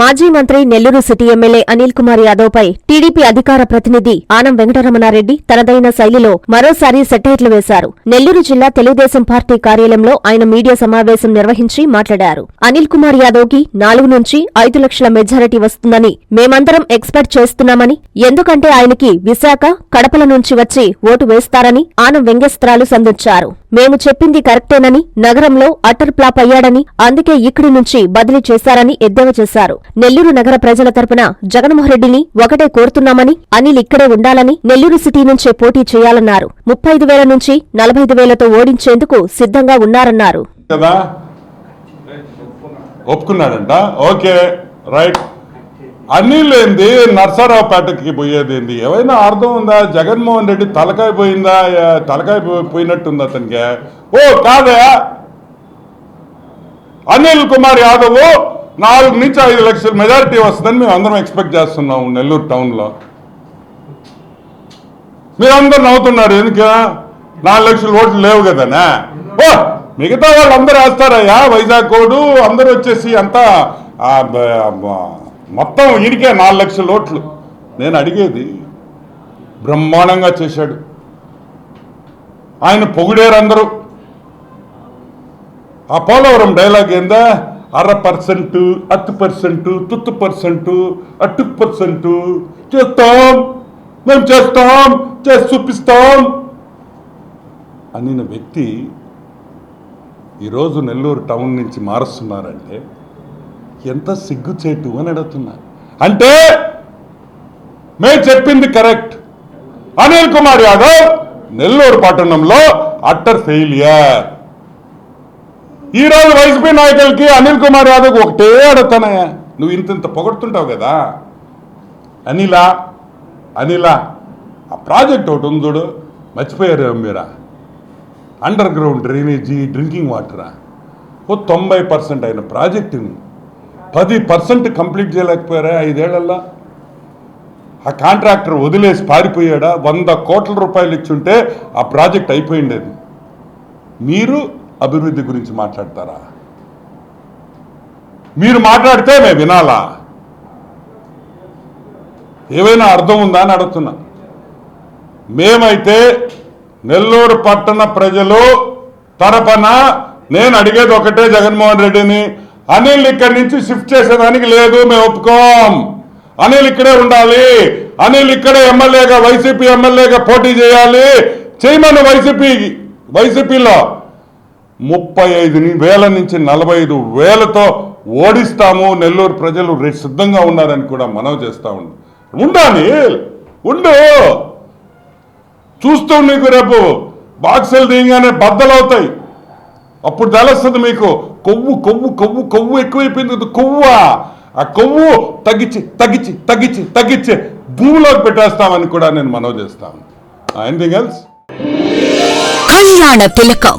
మాజీ మంత్రి Nellore city MLA Anil Kumar Yadav పై టీడీపీ అధికార ప్రతినిధి ఆనం వెంకటరమణారెడ్డి తనదైన శైలిలో మరోసారి సెటైర్లు వేశారు. నెల్లూరు జిల్లా తెలుగుదేశం పార్టీ కార్యాలయంలో ఆయన మీడియా సమావేశం నిర్వహించి మాట్లాడారు. అనిల్ కుమార్ యాదవ్కి నాలుగు నుంచి ఐదు లక్షల మెజారిటీ వస్తుందని మేమందరం ఎక్స్పెక్ట్ చేస్తున్నామని ఎందుకంటే ఆయనకి విశాఖ కడపల నుంచి వచ్చి ఓటు వేస్తారని ఆనం వ్యంగ్యస్త్రాలు సంధించారు. మేము చెప్పింది కరెక్టేనని నగరంలో అటర్ ప్లాప్ అయ్యాడని అందుకే ఇక్కడి నుంచి బదిలీ చేశారని ఎద్దేవా చేశారు. నెల్లూరు నగర ప్రజల తరపున జగన్మోహన్ రెడ్డిని ఒకటే కోరుతున్నామని అనిల్ ఇక్కడే ఉండాలని నెల్లూరు సిటీ నుంచే పోటీ చేయాలన్నారు. ముప్పై ఐదు వేల నుంచి నలభై ఐదు వేలతో ఓడించేందుకు సిద్ధంగా ఉన్నారన్నారు. కదా? ఒప్పుకున్నాడంట? Okay right. అనిల్ ఏంది? నర్సారావుపేటకి పోయేది ఏంది? ఏమైనా అర్థం ఉందా? జగన్మోహన్ రెడ్డి తలకాయ పోయిందా? తలకాయ పోయినట్టుంది అతనికి? ఓ కాదా? అనిల్ కుమార్ యాదవ్ నాలుగు నుంచి ఐదు లక్షల మెజారిటీ వస్తుందని మేము అందరం ఎక్స్పెక్ట్ చేస్తున్నాము నెల్లూరు టౌన్లో. మీరందరూ నవ్వుతున్నారు ఎందుకు? నాలుగు లక్షల ఓట్లు లేవు కదనా? ఓ మిగతా వాళ్ళు అందరూ వేస్తారయ్యా వైజాగ్ కోడు అందరూ వచ్చేసి అంతా మొత్తం ఈడికే నాలుగు లక్షల ఓట్లు. నేను అడిగేది బ్రహ్మాండంగా చేశాడు. ఆయన పొగిడేరు అందరూ. ఆ పోలవరం డైలాగ్ ఏందా? అర పర్సెంటు అత్తు పర్సెంటు తుత్తు పర్సెంటు అట్టు పర్సెంటు. చేస్తాం మేము చేస్తాం చేసి చూపిస్తాం అనిన వ్యక్తి ఈరోజు నెల్లూరు టౌన్ నుంచి మారుస్తున్నారంటే ఎంత సిగ్గుచేటు అని అడుగుతున్నా అంటే మేము చెప్పింది కరెక్ట్. అనిల్ కుమార్ యాదవ్ నెల్లూరు పట్టణంలో అట్టర్ ఫెయిలియర్. ఈరోజు వైసీపీ నాయకులకి అనిల్ కుమార్ యాదవ్ ఒకటే అడుగుతానయ్యా నువ్వు ఇంత ఇంత పొగడుతుంటావు కదా. అనిలా అనిలా ఆ ప్రాజెక్ట్ ఒకటి ఉంది చూడు మర్చిపోయారు మీరా? అండర్ గ్రౌండ్ డ్రైనేజీ డ్రింకింగ్ వాటరా ఓ తొంభై పర్సెంట్ అయిన ప్రాజెక్టుని పది పర్సెంట్ కంప్లీట్ చేయలేకపోయారా ఐదేళ్ళలో ఆ కాంట్రాక్టర్ వదిలేసి పారిపోయాడా? వంద కోట్ల రూపాయలు ఇచ్చుంటే ఆ ప్రాజెక్ట్ అయిపోయిండేది. మీరు అభివృద్ధి గురించి మాట్లాడతారా? మీరు మాట్లాడితే మేము వినాలా? ఏవైనా అర్థం ఉందా అని అడుగుతున్నా. మేమైతే నెల్లూరు పట్టణ ప్రజలు తరపున నేను అడిగేది ఒకటే జగన్మోహన్ రెడ్డిని అనిల్ ఇక్కడి నుంచి షిఫ్ట్ చేసేదానికి లేదు మేము ఒప్పుకోం. అనిల్ ఇక్కడే ఉండాలి. అనిల్ ఇక్కడే ఎమ్మెల్యేగా వైసీపీ ఎమ్మెల్యేగా పోటీ చేయాలి. చేయమని వైసీపీ వైసీపీలో. ముప్పై ఐదు వేల నుంచి నలభై ఐదు వేలతో ఓడిస్తాము. నెల్లూరు ప్రజలు రే- సిద్ధంగా ఉన్నారని కూడా మనవి చేస్తా ఉండు ఉండాలి ఉండు! చూస్తూ నీకు రేపు బాక్సులు దిగానే బద్దలవుతాయి. అప్పుడు తెలుస్తుంది మీకు కొవ్వు కొవ్వు కొవ్వు కొవ్వు ఎక్కువైపోయింది ఇది కొవ్వా? ఆ కొవ్వు తగ్గించి తగ్గించి తగ్గించి తగ్గించి భూమిలోకి పెట్టేస్తామని కూడా నేను మనవి చేస్తాను ఎనీథింగ్ ఎల్స్ కళ్యాణ తిలకం.